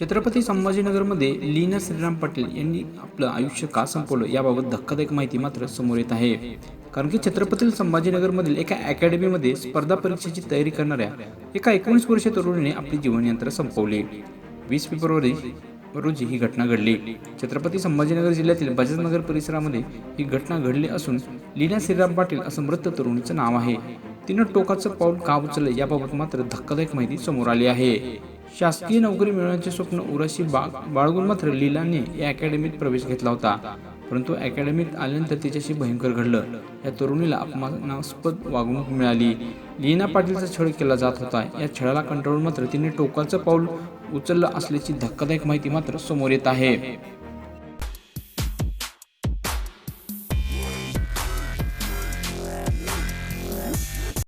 छत्रपती संभाजीनगरमध्ये लीना श्रीराम पाटील यांनी आपलं आयुष्य का संपवलं याबाबत धक्कादायक माहिती मात्र समोर येत आहे. कारण की छत्रपती संभाजीनगरमधील एका अकॅडमीमध्ये स्पर्धा परीक्षेची तयारी करणाऱ्या एका एकोणीस वर्षीय तरुणीने आपली जीवनयात्रा संपवली. वीस फेब्रुवारी रोजी ही घटना घडली. छत्रपती संभाजीनगर जिल्ह्यातील बजाजनगर परिसरामध्ये ही घटना घडली असून लीना श्रीराम पाटील असं मृत तरुणीचं नाव आहे. तिनं टोकाचं पाऊल का उचललं याबाबत मात्र धक्कादायक माहिती समोर आली आहे. शासकीय नोकरी मिळवण्याचे स्वप्न उराशी बाग बाळगून मात्र लीलाने या अकॅडमीत प्रवेश घेतला होता. परंतु अकॅडमीत आल्यानंतर तिच्याशी भयंकर घडलं. या तरुणीला अपमानास्पद वागणूक मिळाली. लीना पाटीलचा छळ केला जात होता. या छळाला कंटाळून मात्र तिने टोकाचं पाऊल उचललं असल्याची धक्कादायक माहिती मात्र समोर येत आहे.